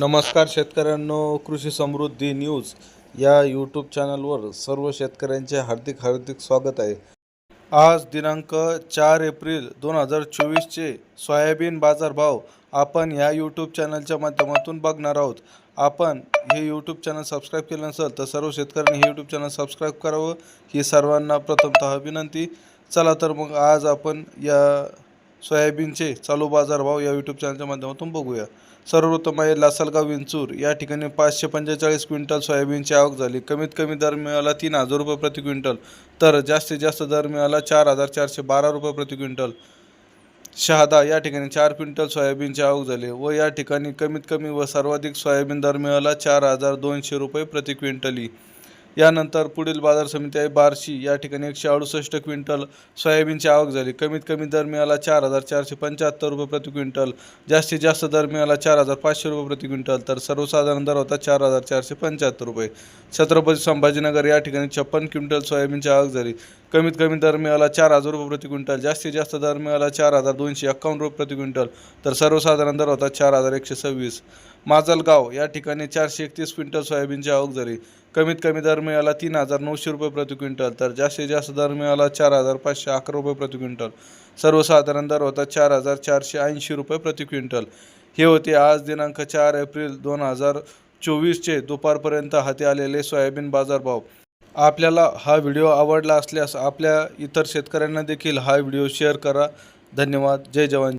नमस्कार शेतकऱ्यांनो कृषी समृद्धी न्यूज या यूट्यूब चॅनलवर सर्व शेतकऱ्यांचे हार्दिक हार्दिक स्वागत आहे. आज दिनांक चार एप्रिल दोन हजार चोवीसचे सोयाबीन बाजारभाव आपण ह्या यूट्यूब चॅनलच्या माध्यमातून बघणार आहोत. आपण हे यूट्यूब चॅनल सबस्क्राईब केलं नसेल तर सर्व शेतकऱ्यांनी हे यूट्यूब चॅनल सबस्क्राईब करावं. ही सर्वांना प्रथमतः विनंती. चला तर मग आज आपण या सोयाबीनचे चालू बाजारभाव या यूट्यूब चॅनलच्या माध्यमातून बघूया. सर्वोत्तम आहे लासलगाव विंचूर. या ठिकाणी पाचशे पंचेचाळीस क्विंटल सोयाबीनची आवक झाली. कमीत कमी दर मिळाला तीन हजार रुपये प्रति क्विंटल. तर जास्तीत जास्त दर मिळाला चार हजार चारशे बारा रुपये प्रति क्विंटल. शहादा या ठिकाणी चार क्विंटल सोयाबीनची आवक झाली व या ठिकाणी कमीत कमी व सर्वाधिक सोयाबीन दर मिळाला चार हजार दोनशे रुपये प्रति क्विंटली. यानंतर पुढील बाजार समिती आहे बार्शी. या ठिकाणी एकशे अडुसष्ट क्विंटल सोयाबीनची आवक झाली. कमीत कमी दर मिळाला चार हजार चारशे पंच्याहत्तर रुपये प्रति क्विंटल. जास्तीत जास्त दर मिळाला चार हजार पाचशे रुपये प्रति क्विंटल. तर सर्वसाधारण दर होता चार हजार चारशे पंच्याहत्तर रुपये. छत्रपती संभाजीनगर या ठिकाणी छप्पन क्विंटल सोयाबीनची आवक झाली. कमीत कमी दर मिळाला चार हजार रुपये प्रति क्विंटल जास्तीत जास्त दर मिळाला चार हजार दोनशे एक्कावन्न रुपये प्रति क्विंटल तर सर्वसाधारण दर होता चार हजार एकशे सव्वीस. माजलगाव या ठिकाणी चारशे एकतीस क्विंटल सोयाबीनची आवक झाली. कमीत कमी दर मिळाला तीन हजार नऊशे रुपये प्रति क्विंटल तर जास्तीत जास्त दर मिळाला चार हजार पाचशे अकरा रुपये प्रति क्विंटल. सर्वसाधारण दर होता चार हजार चारशे ऐंशी रुपये प्रति क्विंटल. हे होते आज दिनांक चार एप्रिल दोन हजार चोवीसचे. दुपारपर्यंत हाती आलेले सोयाबीन बाजारभाव. आपल्याला हा व्हिडिओ आवडला असल्यास आपल्या इतर शेतकऱ्यांना देखील हा व्हिडिओ शेअर करा. धन्यवाद. जय जवान.